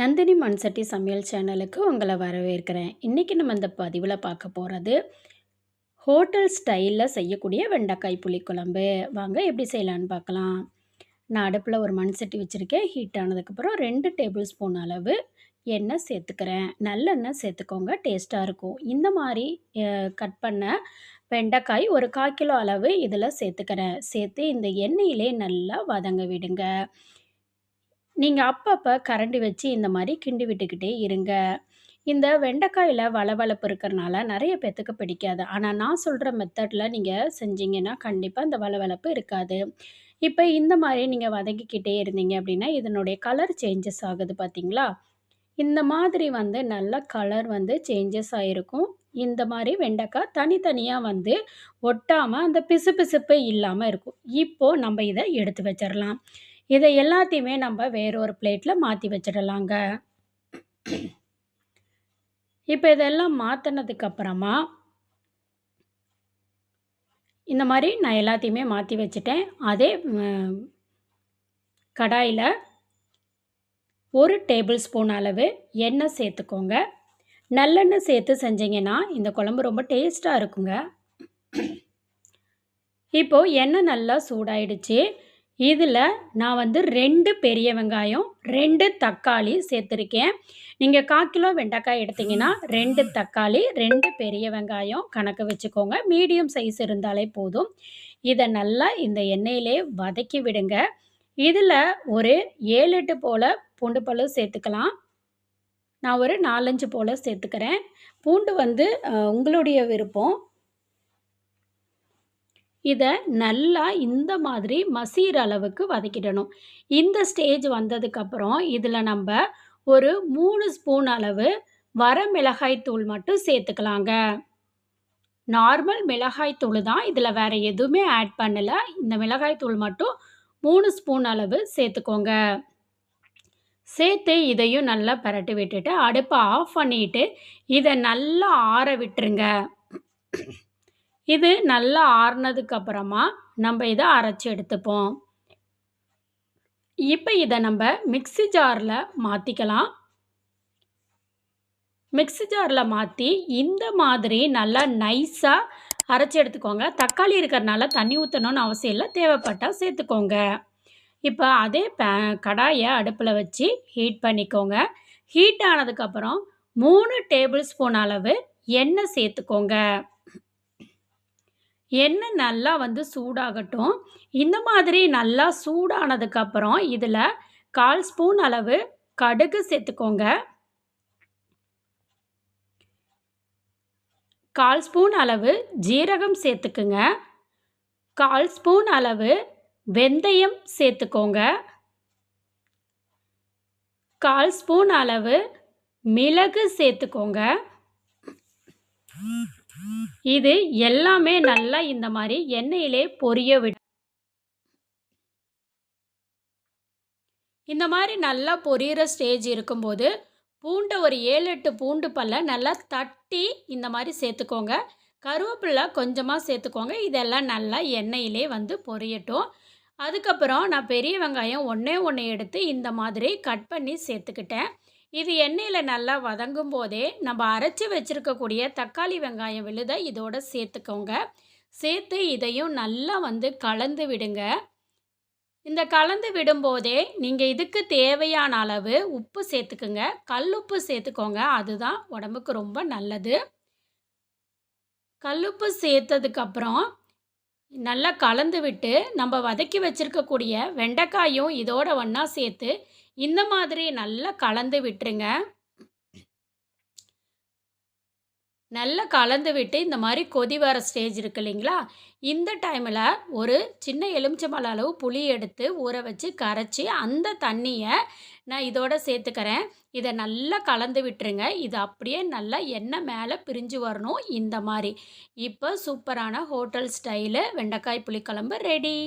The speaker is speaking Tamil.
நந்தினி மண்சட்டி சமையல் சேனலுக்கு உங்களை வரவேற்கிறேன். இன்றைக்கி நம்ம இந்த பதிவில் பார்க்க போகிறது ஹோட்டல் ஸ்டைலில் செய்யக்கூடிய வெண்டைக்காய் புளிக்குழம்பு வாங்க எப்படி செய்யலான்னு பார்க்கலாம். நான் அடுப்பில் ஒரு மண் சட்டி வச்சுருக்கேன். ஹீட் ஆனதுக்கப்புறம் ரெண்டு டேபிள் ஸ்பூன் அளவு எண்ணெய் சேர்த்துக்கிறேன். நல்லெண்ணெய் சேர்த்துக்கோங்க டேஸ்ட்டாக இருக்கும். இந்த மாதிரி கட் பண்ண வெண்டைக்காய் ஒரு கால் கிலோ அளவு இதில் சேர்த்துக்கிறேன். சேர்த்து இந்த எண்ணெயிலே நல்லா வதங்க விடுங்க. நீங்கள் அப்பப்போ கரண்டி வச்சு இந்த மாதிரி கிண்டி விட்டுக்கிட்டே இருங்க. இந்த வெண்டைக்காயில் வளவளப்பு இருக்கிறனால நிறைய பேத்துக்கு பிடிக்காது. ஆனால் நான் சொல்கிற மெத்தடில் நீங்கள் செஞ்சீங்கன்னா கண்டிப்பாக அந்த வளவளப்பு இருக்காது. இப்போ இந்த மாதிரி நீங்கள் வதக்கிக்கிட்டே இருந்தீங்க அப்படின்னா இதனுடைய கலர் சேஞ்சஸ் ஆகுது பார்த்தீங்களா இந்த மாதிரி வந்து நல்ல கலர் வந்து சேஞ்சஸ் ஆகிருக்கும் இந்த மாதிரி வெண்டைக்காய் தனித்தனியாக வந்து ஒட்டாமல் அந்த பிசுபிசுப்பு இல்லாமல் இருக்கும். இப்போது நம்ம இதை எடுத்து வச்சிடலாம் இதை எல்லாத்தையுமே நம்ம வேறொரு பிளேட்டில் மாற்றி வச்சிடலாங்க. இப்போ இதெல்லாம் மாற்றினதுக்கப்புறமா இந்த மாதிரி நான் எல்லாத்தையுமே மாற்றி வச்சுட்டேன். அதே கடாயில் ஒரு டேபிள் ஸ்பூன் அளவு எண்ணெய் சேர்த்துக்கோங்க. நல்லெண்ணெய் சேர்த்து செஞ்சிங்கன்னா இந்த குழம்பு ரொம்ப டேஸ்ட்டாக இருக்குங்க. இப்போது எண்ணெய் நல்லா சூடாயிடுச்சு. இதில் நான் வந்து ரெண்டு பெரிய வெங்காயம் ரெண்டு தக்காளி சேர்த்துருக்கேன். நீங்கள் கால் கிலோ வெண்டைக்காய் எடுத்திங்கன்னா ரெண்டு தக்காளி ரெண்டு பெரிய வெங்காயம் கணக்கு வச்சுக்கோங்க. மீடியம் சைஸ் இருந்தாலே போதும். இதை நல்லா இந்த எண்ணெயிலே வதக்கி விடுங்க. இதில் ஒரு ஏழு எட்டு போல் பூண்டு பழு சேர்த்துக்கலாம். நான் ஒரு நாலஞ்சு போல் சேர்த்துக்கிறேன். பூண்டு வந்து உங்களுடைய விருப்பம். இதை நல்லா இந்த மாதிரி மசீர் அளவுக்கு வதக்கிடணும். இந்த ஸ்டேஜ் வந்ததுக்கப்புறம் இதில் நம்ம ஒரு மூணு ஸ்பூன் அளவு வர மிளகாய் தூள் மட்டும் சேர்த்துக்கலாங்க. நார்மல் மிளகாய் தூள் தான் இதில் வேறு எதுவுமே ஆட் பண்ணலை. இந்த மிளகாய் தூள் மட்டும் மூணு ஸ்பூன் அளவு சேர்த்துக்கோங்க. சேர்த்து இதையும் நல்லா பரட்டி விட்டுட்டு அடுப்பை ஆஃப் பண்ணிவிட்டு இதை நல்லா ஆற விட்டுருங்க. இது நல்லா ஆறுனதுக்கப்புறமா நம்ம இதை அரைச்சி எடுத்துப்போம். இப்போ இதை நம்ம மிக்சி ஜாரில் மாற்றிக்கலாம் மிக்சி ஜாரில் மாற்றி இந்த மாதிரி நல்லா நைஸாக அரைச்சி எடுத்துக்கோங்க. தக்காளி இருக்கிறனால தண்ணி ஊற்றணும்னு அவசியம் இல்லை தேவைப்பட்டால் சேர்த்துக்கோங்க. இப்போ அதே பே கடாயை அடுப்பில் வச்சு ஹீட் பண்ணிக்கோங்க. ஹீட் ஆனதுக்கப்புறம் மூணு டேபிள் ஸ்பூன் அளவு எண்ணெய் சேர்த்துக்கோங்க. எண்ணெய் நல்லா வந்து சூடாகட்டும். இந்த மாதிரி நல்லா சூடானதுக்கப்புறம் இதில் கால் ஸ்பூன் அளவு கடுகு சேர்த்துக்கோங்க. கால் ஸ்பூன் அளவு ஜீரகம் சேர்த்துக்குங்க. கால் ஸ்பூன் அளவு வெந்தயம் சேர்த்துக்கோங்க. கால் ஸ்பூன் அளவு மிளகு சேர்த்துக்கோங்க. இது எல்லாமே நல்லா இந்த மாதிரி எண்ணெயிலே பொரிய விட இந்த மாதிரி நல்லா பொரியிற ஸ்டேஜ் இருக்கும்போது பூண்டை ஒரு ஏழு எட்டு பூண்டு பல்ல நல்லா தட்டி இந்த மாதிரி சேர்த்துக்கோங்க. கருவேப்பிலை கொஞ்சமாக சேர்த்துக்கோங்க. இதெல்லாம் நல்லா எண்ணெயிலே வந்து பொரியட்டும். அதுக்கப்புறம் நான் பெரிய வெங்காயம் ஒன்றே ஒன்று எடுத்து இந்த மாதிரி கட் பண்ணி சேர்த்துக்கிட்டேன். இது எண்ணெயில் நல்லா வதங்கும் போதே நம்ம அரைச்சி வச்சுருக்கக்கூடிய தக்காளி வெங்காயம் விழுதை இதோட சேர்த்துக்கோங்க. சேர்த்து இதையும் நல்லா வந்து கலந்து விடுங்க. இந்த கலந்து விடும்போதே நீங்கள் இதுக்கு தேவையான அளவு உப்பு சேர்த்துக்குங்க. கல் உப்பு சேர்த்துக்கோங்க. அதுதான் உடம்புக்கு ரொம்ப நல்லது. கல்லுப்பு சேர்த்ததுக்கப்புறம் நல்லா கலந்து விட்டு நம்ம வதக்கி வச்சுருக்கக்கூடிய வெண்டைக்காயும் இதோட ஒன்றா சேர்த்து இந்த மாதிரி நல்லா கலந்து விட்டுருங்க. நல்லா கலந்து விட்டு இந்த மாதிரி கொதி வர ஸ்டேஜ் இருக்கு இல்லைங்களா? இந்த டைமில் ஒரு சின்ன எலுமிச்சம்பழ அளவு புளி எடுத்து ஊற வச்சு கரைச்சி அந்த தண்ணியை நான் இதோட சேர்த்துக்கிறேன். இதை நல்லா கலந்து விட்டுருங்க. இது அப்படியே நல்லா எண்ணெய் மேலே பிரிஞ்சு வரணும் இந்த மாதிரி. இப்போ சூப்பரான ஹோட்டல் ஸ்டைலு வெண்டைக்காய் புளிக்குழம்பு ரெடி.